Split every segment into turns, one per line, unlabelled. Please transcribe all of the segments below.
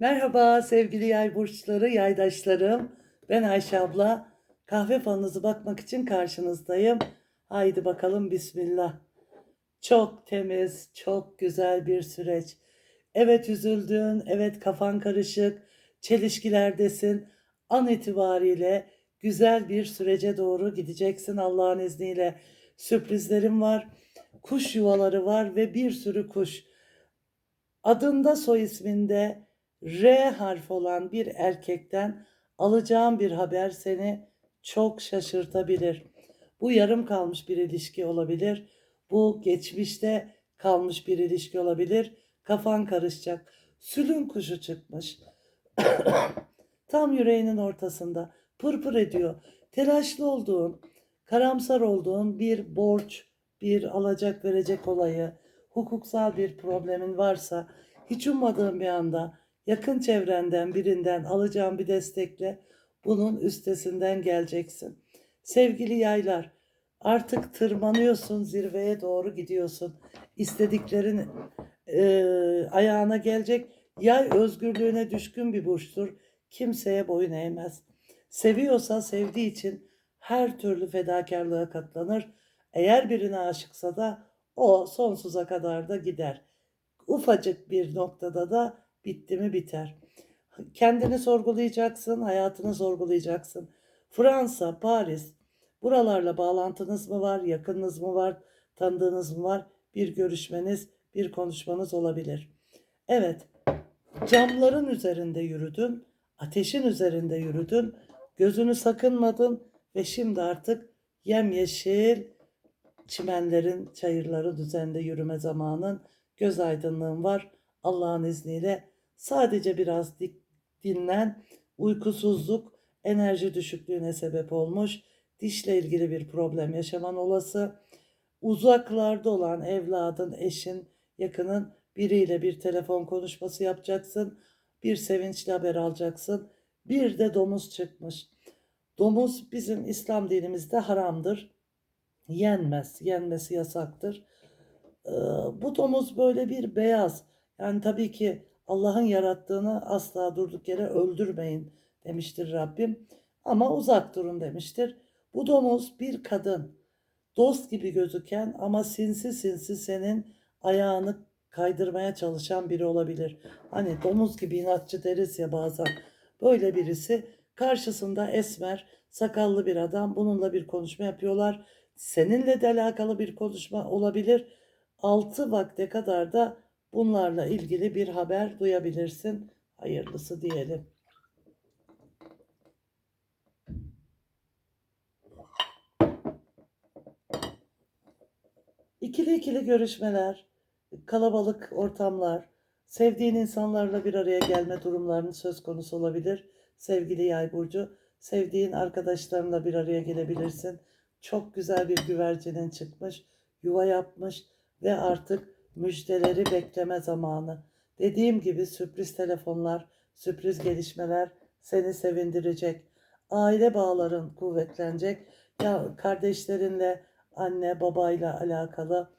Merhaba sevgili yay burçları, yaydaşlarım. Ben Ayşe abla. Kahve falınızı bakmak için karşınızdayım. Haydi bakalım bismillah. Çok temiz, çok güzel bir süreç. Evet üzüldün, evet kafan karışık, çelişkilerdesin. An itibariyle güzel bir sürece doğru gideceksin Allah'ın izniyle. Sürprizlerim var, kuş yuvaları var ve bir sürü kuş. Adında soy isminde R harfi olan bir erkekten alacağım bir haber seni çok şaşırtabilir. Bu yarım kalmış bir ilişki olabilir. Bu geçmişte kalmış bir ilişki olabilir. Kafan karışacak. Sülün kuşu çıkmış. Tam yüreğinin ortasında pırpır ediyor. Telaşlı olduğun, karamsar olduğun bir borç, bir alacak verecek olayı, hukuksal bir problemin varsa hiç ummadığın bir anda yakın çevrenden birinden alacağın bir destekle bunun üstesinden geleceksin. Sevgili yaylar, artık tırmanıyorsun, zirveye doğru gidiyorsun. İstediklerin e, ayağına gelecek. Yay özgürlüğüne düşkün bir burçtur. Kimseye boyun eğmez. Seviyorsa sevdiği için her türlü fedakarlığa katlanır. Eğer birine aşıksa da o sonsuza kadar da gider. Ufacık bir noktada da bitti mi biter. Kendini sorgulayacaksın, hayatını sorgulayacaksın. Fransa, Paris, buralarla bağlantınız mı var, yakınınız mı var, tanıdığınız mı var? Bir görüşmeniz, bir konuşmanız olabilir. Evet, camların üzerinde yürüdün, ateşin üzerinde yürüdün, gözünü sakınmadın ve şimdi artık yemyeşil çimenlerin, çayırların üzerinde yürüme zamanın, göz aydınlığın var. Allah'ın izniyle sadece biraz dik, dinlen, uykusuzluk, enerji düşüklüğüne sebep olmuş, dişle ilgili bir problem yaşaman olası, uzaklarda olan evladın, eşin, yakının biriyle bir telefon konuşması yapacaksın, bir sevinçli haber alacaksın, bir de domuz çıkmış. Domuz bizim İslam dinimizde haramdır. Yenmez, yenmesi yasaktır. Ee, bu domuz böyle bir beyaz. Yani tabii ki Allah'ın yarattığını asla durduk yere öldürmeyin demiştir Rabbim. Ama uzak durun demiştir. Bu domuz bir kadın. Dost gibi gözüken ama sinsi sinsi senin ayağını kaydırmaya çalışan biri olabilir. Hani domuz gibi inatçı deriz ya bazen. Böyle birisi karşısında esmer, sakallı bir adam bununla bir konuşma yapıyorlar. Seninle de alakalı bir konuşma olabilir. 6 vakte kadar da bunlarla ilgili bir haber duyabilirsin. Hayırlısı diyelim. İkili ikili görüşmeler, kalabalık ortamlar, sevdiğin insanlarla bir araya gelme durumlarının söz konusu olabilir. Sevgili Yay burcu, sevdiğin arkadaşlarınla bir araya gelebilirsin. Çok güzel bir güvercinin çıkmış, yuva yapmış ve artık müjdeleri bekleme zamanı. Dediğim gibi sürpriz telefonlar, sürpriz gelişmeler seni sevindirecek. Aile bağların kuvvetlenecek. Ya kardeşlerinle, anne babayla alakalı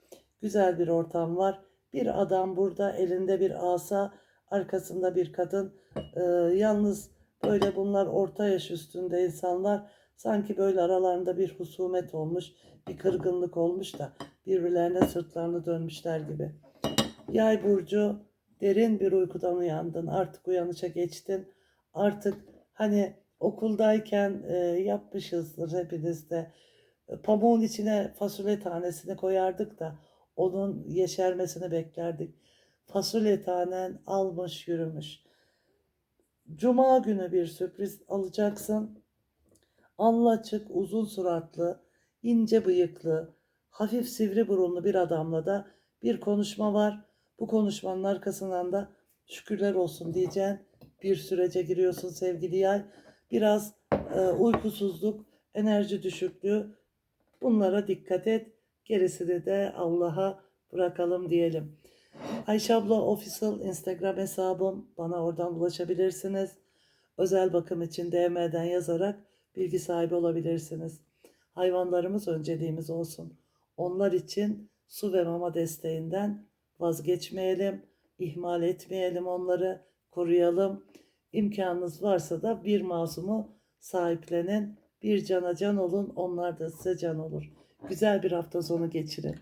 güzel bir ortam var. Bir adam burada elinde bir asa, arkasında bir kadın. Ee, yalnız böyle bunlar orta yaş üstünde insanlar. Sanki böyle aralarında bir husumet olmuş, bir kırgınlık olmuş da birbirlerine sırtlarını dönmüşler gibi. Yay burcu derin bir uykudan uyandın. Artık uyanışa geçtin. Artık hani okuldayken e, yapmışızdır hepiniz de. E, Pamuğun içine fasulye tanesini koyardık da onun yeşermesini beklerdik. Fasulye tanen almış yürümüş. Cuma günü bir sürpriz alacaksın. Anlaçık, uzun suratlı, ince bıyıklı, hafif sivri burunlu bir adamla da bir konuşma var. Bu konuşmanın arkasından da şükürler olsun diyeceğin bir sürece giriyorsun sevgili yay. Biraz e, uykusuzluk, enerji düşüklüğü bunlara dikkat et. Gerisini de Allah'a bırakalım diyelim. Ayşe abla official Instagram hesabım. Bana oradan ulaşabilirsiniz. Özel bakım için DM'den yazarak bilgi sahibi olabilirsiniz. Hayvanlarımız önceliğimiz olsun. Onlar için su ve mama desteğinden vazgeçmeyelim, ihmal etmeyelim onları. koruyalım. İmkanınız varsa da bir masumu sahiplenin. Bir cana can olun, onlar da size can olur. Güzel bir hafta sonu geçirin.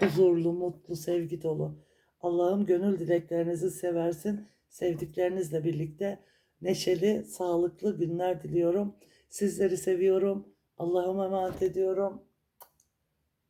Huzurlu, mutlu, sevgi dolu. Allah'ım gönül dileklerinizi seversin. Sevdiklerinizle birlikte neşeli, sağlıklı günler diliyorum. Sizleri seviyorum. Allah'ıma emanet ediyorum.